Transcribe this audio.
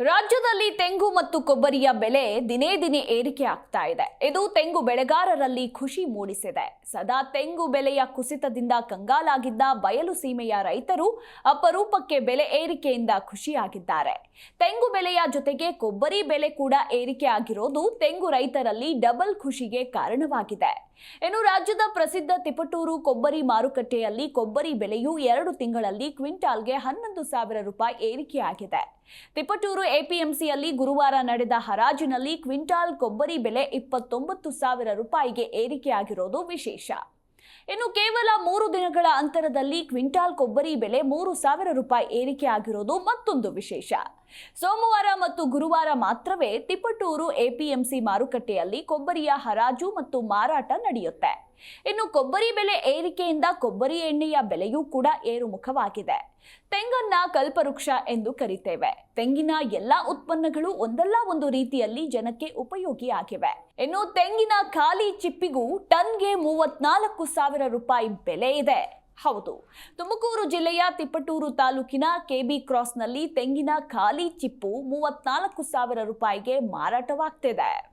ರಾಜ್ಯದಲ್ಲಿ ತೆಂಗು ಮತ್ತು ಕೊಬ್ಬರಿಯ ಬೆಲೆ ದಿನೇ ದಿನೇ ಏರಿಕೆ ಆಗ್ತಾ ಇದೆ. ಇದು ತೆಂಗು ಬೆಳೆಗಾರರಲ್ಲಿ ಖುಷಿ ಮೂಡಿಸಿದೆ. ಸದಾ ತೆಂಗು ಬೆಲೆಯ ಕುಸಿತದಿಂದ ಕಂಗಾಲಾಗಿದ್ದ ಬಯಲು ಸೀಮೆಯ ರೈತರು ಅಪರೂಪಕ್ಕೆ ಬೆಲೆ ಏರಿಕೆಯಿಂದ ಖುಷಿಯಾಗಿದ್ದಾರೆ. ತೆಂಗು ಬೆಲೆಯ ಜೊತೆಗೆ ಕೊಬ್ಬರಿ ಬೆಲೆ ಕೂಡ ಏರಿಕೆ ಆಗಿರೋದು ತೆಂಗು ರೈತರಲ್ಲಿ ಡಬಲ್ ಖುಷಿಗೆ ಕಾರಣವಾಗಿದೆ. ಇನ್ನು ರಾಜ್ಯದ ಪ್ರಸಿದ್ಧ ತಿಪಟೂರು ಕೊಬ್ಬರಿ ಮಾರುಕಟ್ಟೆಯಲ್ಲಿ ಕೊಬ್ಬರಿ ಬೆಲೆಯು ಎರಡು ತಿಂಗಳಲ್ಲಿ ಕ್ವಿಂಟಾಲ್ಗೆ ಹನ್ನೊಂದು ಸಾವಿರ ರೂಪಾಯಿ ಏರಿಕೆಯಾಗಿದೆ. ತಿಪಟೂರು ಎಪಿಎಂಸಿಯಲ್ಲಿ ಗುರುವಾರ ನಡೆದ ಹರಾಜಿನಲ್ಲಿ ಕ್ವಿಂಟಾಲ್ ಕೊಬ್ಬರಿ ಬೆಲೆ ಇಪ್ಪತ್ತೊಂಬತ್ತು ಸಾವಿರ ರೂಪಾಯಿಗೆ ಏರಿಕೆಯಾಗಿರೋದು ವಿಶೇಷ. ಇನ್ನು ಕೇವಲ ಮೂರು ದಿನಗಳ ಅಂತರದಲ್ಲಿ ಕ್ವಿಂಟಾಲ್ ಕೊಬ್ಬರಿ ಬೆಲೆ ಮೂರು ಸಾವಿರ ರೂಪಾಯಿ ಏರಿಕೆ ಆಗಿರೋದು ಮತ್ತೊಂದು ವಿಶೇಷ. ಸೋಮವಾರ ಮತ್ತು ಗುರುವಾರ ಮಾತ್ರವೇ ತಿಪಟೂರು ಎಪಿಎಂಸಿ ಮಾರುಕಟ್ಟೆಯಲ್ಲಿ ಕೊಬ್ಬರಿಯ ಹರಾಜು ಮತ್ತು ಮಾರಾಟ ನಡೆಯುತ್ತೆ. ಇನ್ನು ಕೊಬ್ಬರಿ ಬೆಲೆ ಏರಿಕೆಯಿಂದ ಕೊಬ್ಬರಿ ಎಣ್ಣೆಯ ಬೆಲೆಯೂ ಕೂಡ ಏರುಮುಖವಾಗಿದೆ. ತೆಂಗನ್ನ ಕಲ್ಪವೃಕ್ಷ ಎಂದು ಕರಿತೇವೆ. ತೆಂಗಿನ ಎಲ್ಲಾ ಉತ್ಪನ್ನಗಳು ಒಂದಲ್ಲ ಒಂದು ರೀತಿಯಲ್ಲಿ ಜನಕ್ಕೆ ಉಪಯೋಗಿಯಾಗಿವೆ. ಇನ್ನು ತೆಂಗಿನ ಖಾಲಿ ಚಿಪ್ಪಿಗೂ ಟನ್ಗೆ ಮೂವತ್ನಾಲ್ಕು ಸಾವಿರ ರೂಪಾಯಿ ಬೆಲೆ ಇದೆ. ಹೌದು. ತುಮಕೂರು ಜಿಲ್ಲೆಯ ತಿಪ್ಪಟೂರು ತಾಲೂಕಿನ ಕೆಬಿ ಕ್ರಾಸ್ನಲ್ಲಿ ತೆಂಗಿನ ಖಾಲಿ ಚಿಪ್ಪು ಮೂವತ್ನಾಲ್ಕು ಸಾವಿರ ರೂಪಾಯಿಗೆ ಮಾರಾಟವಾಗ್ತಿದೆ.